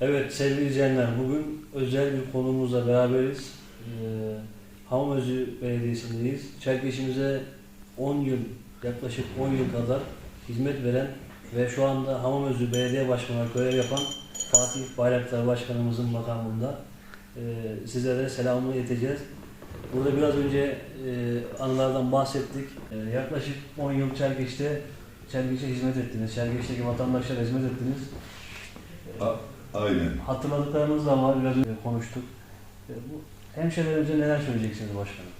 Evet sevgili izleyenler bugün özel bir konuğumuzla beraberiz. Ee, Hamamözü Belediyesi'ndeyiz. Çerkeşimize 10 yıl, yaklaşık 10 yıl kadar hizmet veren ve şu anda Hamamözü Belediye Başkanı görev yapan Fatih Bayraktar Başkanımızın makamında ee, sizlere selamını ileteceğiz. Burada biraz önce e, anılardan bahsettik. Ee, yaklaşık 10 yıl Çerkeş'te Çerkeş'e hizmet ettiniz. Çerkeş'teki vatandaşlara hizmet ettiniz. A- Aynen. Hatırladıklarınız da var, biraz önce konuştuk. E, Bu hemşehrilerimize neler söyleyeceksiniz başkanım?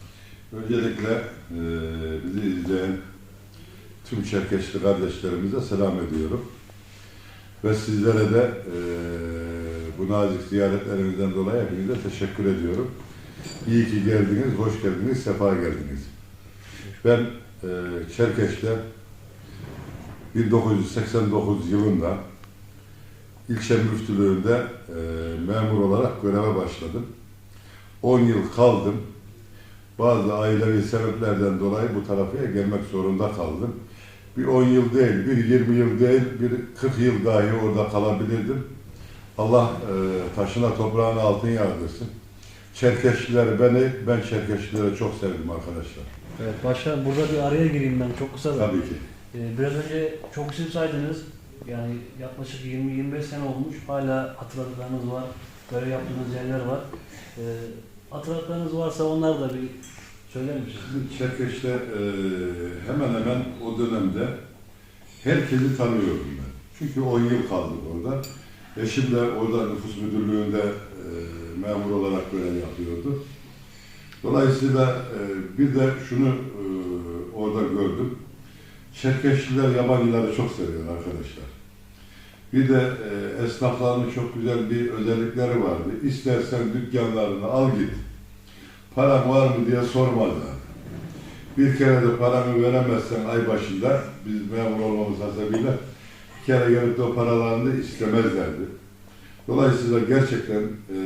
Öncelikle e, bizi izleyen tüm Çerkeşli kardeşlerimize selam ediyorum. Ve sizlere de e, bu nazik ziyaretlerinizden dolayı hepinize teşekkür ediyorum. İyi ki geldiniz, hoş geldiniz, sefa geldiniz. Ben e, Çerkeş'te 1989 yılında ilçe müftülüğünde e, memur olarak göreve başladım. 10 yıl kaldım. Bazı ailevi sebeplerden dolayı bu tarafa gelmek zorunda kaldım. Bir 10 yıl değil, bir 20 yıl değil, bir 40 yıl dahi orada kalabilirdim. Allah e, taşına toprağına altın yağdırsın. Çerkeşliler beni, ben Çerkeşlilere çok sevdim arkadaşlar. Evet başkanım burada bir araya gireyim ben çok kısa da. Tabii ki. E, Biraz önce çok isim saydınız. Yani yaklaşık 20-25 sene olmuş. Hala hatırladıklarınız var. Böyle yaptığınız yerler var. E, Hatırladıklarınız varsa onlar da bir söyler misiniz? Çerkeş'te e, hemen hemen o dönemde herkesi tanıyordum ben. Çünkü 10 yıl kaldık orada. Eşim de orada nüfus müdürlüğünde e, memur olarak görev yapıyordu. Dolayısıyla e, bir de şunu e, orada gördüm. Çerkeşliler yabancıları çok seviyor arkadaşlar. Bir de e, esnafların çok güzel bir özellikleri vardı. İstersen dükkanlarını al git. Paran var mı diye sormazlar. Bir kere de paranı veremezsen ay başında, biz memur olmamız hasebiyle bir kere gelip de o paralarını istemezlerdi. Dolayısıyla gerçekten eee,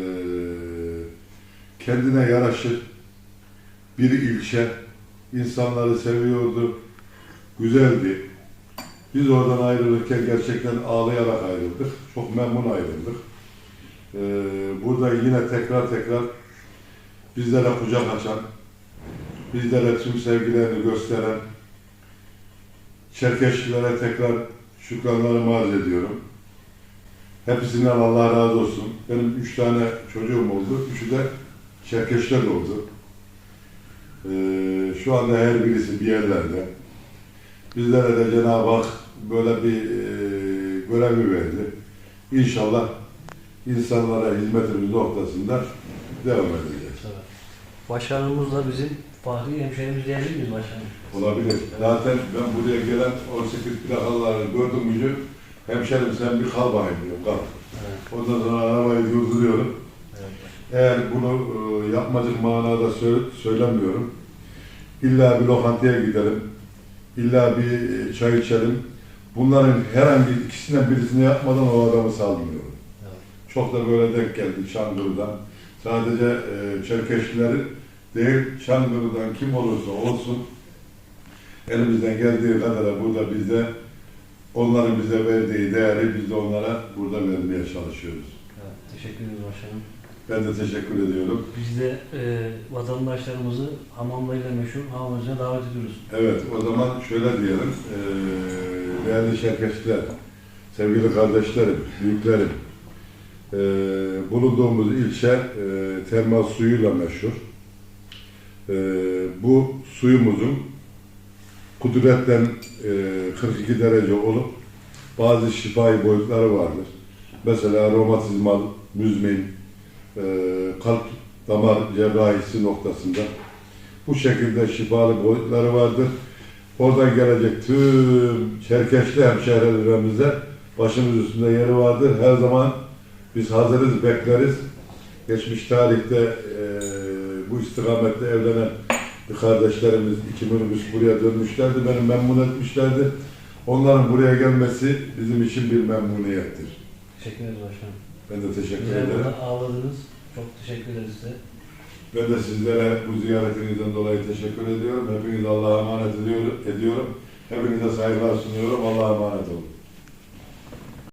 kendine yaraşır bir ilçe, insanları seviyordu, güzeldi. Biz oradan ayrılırken gerçekten ağlayarak ayrıldık. Çok memnun ayrıldık. Eee, burada yine tekrar tekrar bizlere kucak açan, bizlere tüm sevgilerini gösteren Çerkeşlilere tekrar şükranlarımı arz ediyorum. Hepsinden Allah razı olsun. Benim üç tane çocuğum oldu. Üçü de Çerkeşler oldu. Ee, şu anda her birisi bir yerlerde. Bizlere de Cenab-ı Hak böyle bir e, görevi verdi. İnşallah insanlara hizmetimiz noktasında devam edeceğiz. Evet. Başkanımız da bizim fahri hemşehrimiz diyebilir miyiz başkanım? Olabilir. Zaten ben buraya gelen 18 plakaları gördüm mücü, hemşerim sen bir kal bakayım diyorum, kal. Evet. Ondan sonra arabayı durduruyorum. evet. Eğer bunu e, yapmacık manada sö- söylemiyorum. İlla bir lokantaya gidelim, illa bir e, çay içelim. Bunların herhangi ikisinden birisini yapmadan o adamı salmıyorum. Evet. Çok da böyle denk geldi Çankırı'dan. Sadece e, Çerkeşlilerin değil, Çankırı'dan kim olursa olsun elimizden geldiği kadar burada bize onların bize verdiği değeri biz de onlara burada vermeye çalışıyoruz. Evet, teşekkür ederiz başkanım. Ben de teşekkür ediyorum. Biz de e, vatandaşlarımızı hamamlarıyla meşhur hamamımıza davet ediyoruz. Evet, o zaman şöyle diyelim. E, değerli Çerkeşliler, sevgili kardeşlerim, büyüklerim, e, bulunduğumuz ilçe e, termal suyuyla meşhur. E, bu suyumuzun kudretten e, 42 derece olup bazı şifai boyutları vardır. Mesela romatizmal, müzmin, e, kalp damar cerrahisi noktasında bu şekilde şifalı boyutları vardır. Oradan gelecek tüm Çerkeşli hemşehrilerimize başımız üstünde yeri vardır. Her zaman biz hazırız, bekleriz. Geçmiş tarihte e, bu istikamette evlenen kardeşlerimiz iki minibüs buraya dönmüşlerdi. Beni memnun etmişlerdi. Onların buraya gelmesi bizim için bir memnuniyettir. Teşekkür ederiz başkanım. Ben de teşekkür Bizleri ederim. burada ağırladınız. Çok teşekkür ederiz size. Ben de sizlere bu ziyaretinizden dolayı teşekkür ediyorum. Hepinize Allah'a emanet ediyorum. ediyorum. Hepinize saygılar sunuyorum. Allah'a emanet olun.